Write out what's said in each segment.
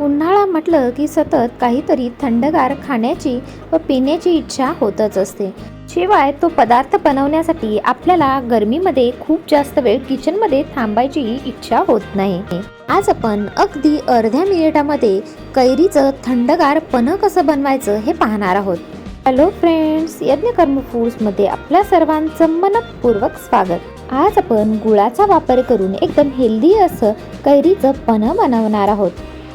उन्हाळा म्हटलं की सतत काहीतरी थंडगार खाण्याची व पिण्याची इच्छा होतच असते. शिवाय तो पदार्थ बनवण्यासाठी आपल्याला गरमीमध्ये खूप जास्त वेळ किचनमध्ये थांबायची इच्छा होत नाही. आज आपण अगदी अर्ध्या मिनिटामध्ये कैरीचं थंडगार पन्ह कसं बनवायचं हे पाहणार आहोत. हॅलो फ्रेंड्स यज्ञकर्म फूड्समध्ये आपल्या सर्वांचं मनपूर्वक स्वागत. आज आपण गुळाचा वापर करून एकदम हेल्दी असं कैरीचं पन्ह बनवणार आहोत.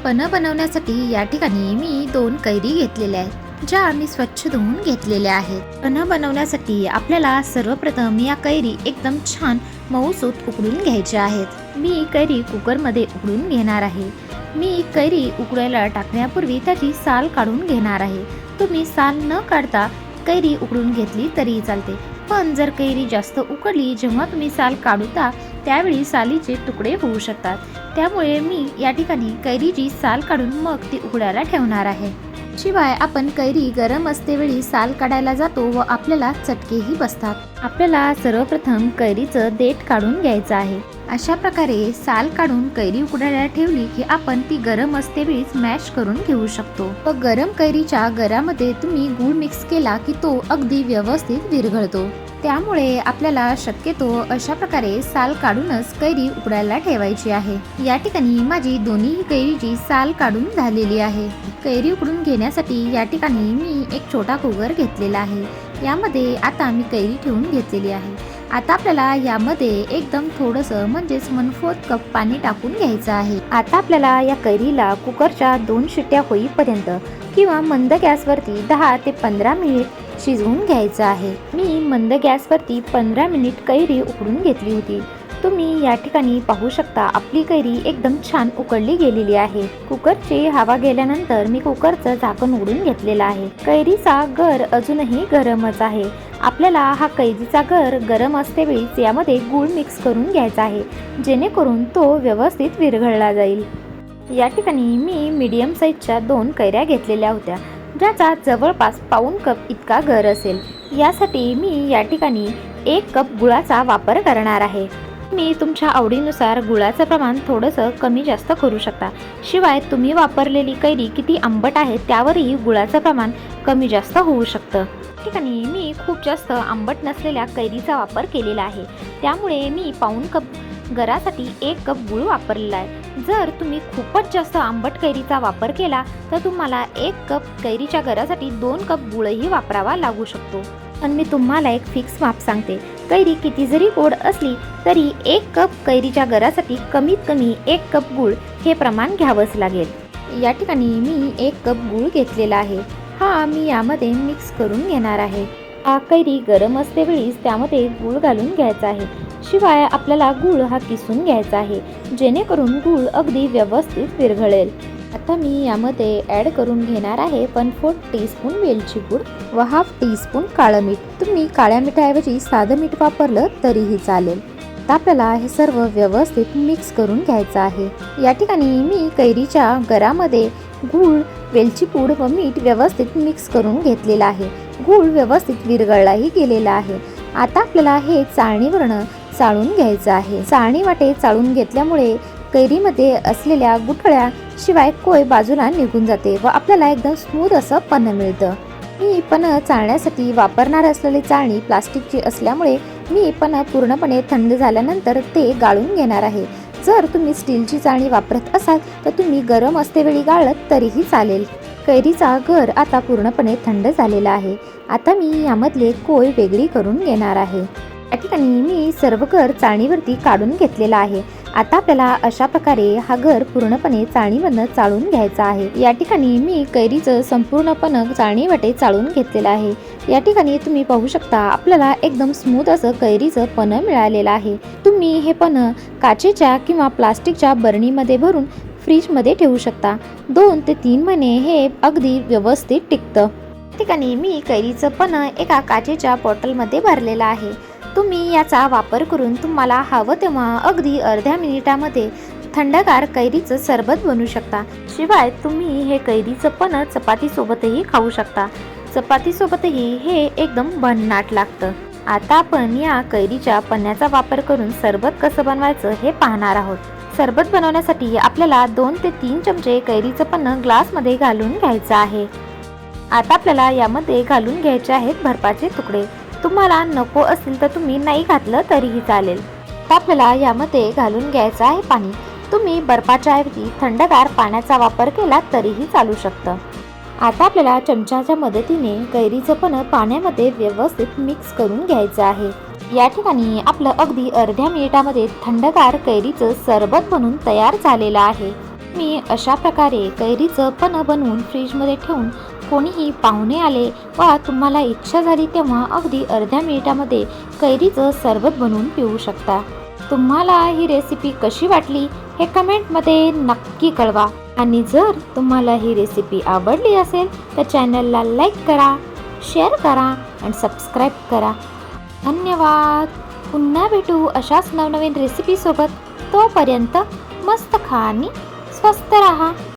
पन्ह बनवण्यासाठी या ठिकाणी मी दोन कैरी घेतलेल्या आहेत ज्या मी स्वच्छ धुवून घेतलेल्या आहेत. पन्ह बनवण्यासाठी आपल्याला सर्वप्रथम या कैरी एकदम छान मऊसूत उकडून घ्यायच्या आहेत. मी कैरी कुकरमध्ये उकडून घेणार आहे. मी कैरी उकडायला टाकण्यापूर्वी त्याची साल काढून घेणार आहे. तुम्ही साल न काढता कैरी उकडून घेतली तरी चालते. पण जर कैरी जास्त उकडली जेव्हा तुम्ही साल काढता त्यावेळी सालीचे तुकडे होऊ शकतात. त्यामुळे मी या ठिकाणी कैरीची साल काढून मग ती उघड्याला ठेवणार आहे. शिवाय आपण कैरी गरम असतेवेळी साल काढायला जातो व आपल्याला चटकेही बसतात. आपल्याला सर्वप्रथम कैरीचं देठ काढून घ्यायचं आहे. अशा प्रकारे साल काढून कैरी उकडायला ठेवली की आपण ती गरम असतेवेळीच मॅश करून घेऊ शकतो. व गरम कैरीच्या गरामध्ये तुम्ही गूळ मिक्स केला की तो अगदी व्यवस्थित विरघळतो. त्यामुळे आपल्याला शक्यतो अशा प्रकारे साल काढूनच कैरी उकडायला ठेवायची आहे. या ठिकाणी माझी दोन्ही कैरीची साल काढून झालेली आहे. कैरी उकडून घेण्यासाठी या ठिकाणी मी एक छोटा कुगर घेतलेला आहे. यामध्ये आता मी कैरी ठेवून घेतलेली आहे. आता आपल्याला यामध्ये एकदम थोडंसं म्हणजेच मनफोत कप पाणी टाकून घ्यायचं आहे. आता आपल्याला या कैरीला कुकरच्या दोन शिट्ट्या होईपर्यंत किंवा मंद गॅसवरती दहा ते पंधरा मिनिट शिजवून घ्यायचं आहे. मी मंद गॅसवरती पंधरा मिनिट कैरी उकडून घेतली होती. तुम्ही या ठिकाणी पाहू शकता आपली कैरी एकदम छान उकडली गेलेली आहे. कुकरची हवा गेल्यानंतर मी कुकरचं झाकण उघडून घेतलेलं आहे. कैरीचा गर अजूनही गरमच आहे. आपल्याला हा कैदीचा गर गरम असतेवेळीच यामध्ये गूळ मिक्स करून घ्यायचा आहे जेणेकरून तो व्यवस्थित विरघळला जाईल. या ठिकाणी मी मीडियम साईजच्या दोन कैऱ्या घेतलेल्या होत्या ज्याचा जवळपास पाऊन कप इतका गर असेल. यासाठी मी या ठिकाणी एक कप गुळाचा वापर करणार आहे. तुम्ही तुमच्या आवडीनुसार गुळाचं प्रमाण थोडंसं कमी जास्त करू शकता. शिवाय तुम्ही वापरलेली कैरी किती आंबट आहे त्यावरही गुळाचं प्रमाण कमी जास्त होऊ शकतं. ठिकाणी मी खूप जास्त आंबट नसलेल्या कैरीचा वापर केलेला आहे. त्यामुळे मी पाऊण कप गरासाठी एक कप गुळ वापरलेला आहे. जर तुम्ही खूपच जास्त आंबट कैरीचा वापर केला तर तुम्हाला एक कप कैरीच्या गरासाठी दोन कप गुळही वापरावा लागू शकतो. पण मी तुम्हाला एक फिक्स माप सांगते. कैरी किती जरी गोड असली तरी एक कप कैरीच्या गरासाठी कमीत कमी एक कप गूळ हे प्रमाण घ्यावंच लागेल. या ठिकाणी मी एक कप गूळ घेतलेला आहे. हा मी यामध्ये मिक्स करून घेणार आहे. हा कैरी गरम असतेवेळीच त्यामध्ये गूळ घालून घ्यायचा आहे. शिवाय आपल्याला गूळ हा किसून घ्यायचा आहे जेणेकरून गूळ अगदी व्यवस्थित विरघळेल. आता मी यामध्ये ॲड करून घेणार आहे वन फोर्थ टीस्पून वेलची पूड व हाफ टीस्पून काळं मीठ. तुम्ही काळ्या मिठाऐवजी साधं मीठ वापरलं तरीही चालेल. तर आपल्याला हे सर्व व्यवस्थित मिक्स करून घ्यायचं आहे. या ठिकाणी मी कैरीच्या गरामध्ये गूळ वेलची पूड व मीठ व्यवस्थित मिक्स करून घेतलेलं आहे. गूळ व्यवस्थित विरगळलाही गेलेला आहे. आता आपल्याला हे चाळणीवरनं चाळून घ्यायचं आहे. चाळणी वाटे चाळून घेतल्यामुळे कैरीमध्ये असलेल्या गुठळ्या शिवाय कोय बाजूला निघून जाते व आपल्याला एकदम स्मूथ असं पन्न मिळतं. मी पण चाळण्यासाठी वापरणार असलेली चाळणी प्लास्टिकची असल्यामुळे मी पण पूर्णपणे थंड झाल्यानंतर ते गाळून घेणार आहे. जर तुम्ही स्टीलची चाळणी वापरत असाल तर तुम्ही गरम असतेवेळी गाळत तरीही चालेल. कैरीचा घर आता पूर्णपणे थंड झालेला आहे. आता मी यामधले कोय वेगळी करून घेणार आहे. या ठिकाणी मी सर्व घर चाळणीवरती काढून घेतलेला आहे. आता आपल्याला अशा प्रकारे हा घर पूर्णपणे चाळणीमधनं चाळून घ्यायचा आहे. या ठिकाणी मी कैरीचं संपूर्णपणे चाळणी वाटे चाळून घेतलेलं आहे. या ठिकाणी तुम्ही पाहू शकता आपल्याला एकदम स्मूथ असं कैरीचं पण मिळालेलं आहे. तुम्ही हे पण काचेच्या किंवा प्लास्टिकच्या बरणीमध्ये भरून फ्रीजमध्ये ठेवू शकता. दोन ते तीन महिने हे अगदी व्यवस्थित टिकतं. ठिकाणी मी कैरीचं पण एका काचेच्या बॉटलमध्ये भरलेलं आहे. तुम्ही याचा वापर करून तुम्हाला हवं तेव्हा अगदी अर्ध्या मिनिटामध्ये थंडगार कैरीचं सरबत बनवू शकता. शिवाय तुम्ही हे कैरीचं पण चपातीसोबतही खाऊ शकता. चपातीसोबतही हे एकदम भन्नाट लागतं. आता आपण या कैरीच्या पन्ह्याचा वापर करून सरबत कसं बनवायचं हे पाहणार आहोत. सरबत बनवण्यासाठी आपल्याला दोन ते तीन चमचे कैरीचं पन्न ग्लासमध्ये घालून घ्यायचं आहे. आता आपल्याला यामध्ये घालून घ्यायचे आहेत भरपाचे तुकडे. तुम्हाला नको असेल तर तुम्ही नाही घातलं तरीही चालेल. आपल्याला यामध्ये घालून घ्यायचं आहे पाणी. तुम्ही बर्फाच्या ऐवजी थंडगार पाण्याचा वापर केला तरीही चालू शकतं. आता आपल्याला चमच्याच्या मदतीने कैरीचं पण पाण्यामध्ये व्यवस्थित मिक्स करून घ्यायचं आहे. या ठिकाणी आपलं अगदी अर्ध्या मिनिटामध्ये थंडगार कैरीचं सरबत बनून तयार झालेलं आहे. मी अशा प्रकारे कैरीचं पण बनवून फ्रीजमध्ये ठेवून कोणीही पाहुणे आले वा तुम्हाला इच्छा झाली तेव्हा अगदी अर्ध्या मिनिटामध्ये कैरीचं सरबत बनवून पिऊ शकता. तुम्हाला ही रेसिपी कशी वाटली हे कमेंटमध्ये नक्की कळवा. आणि जर तुम्हाला ही रेसिपी आवडली असेल तर चॅनलला लाईक करा शेअर करा आणि सबस्क्राईब करा. धन्यवाद. पुन्हा भेटू अशाच नवनवीन रेसिपीसोबत तोपर्यंत मस्त खा आणि स्वस्त राहा.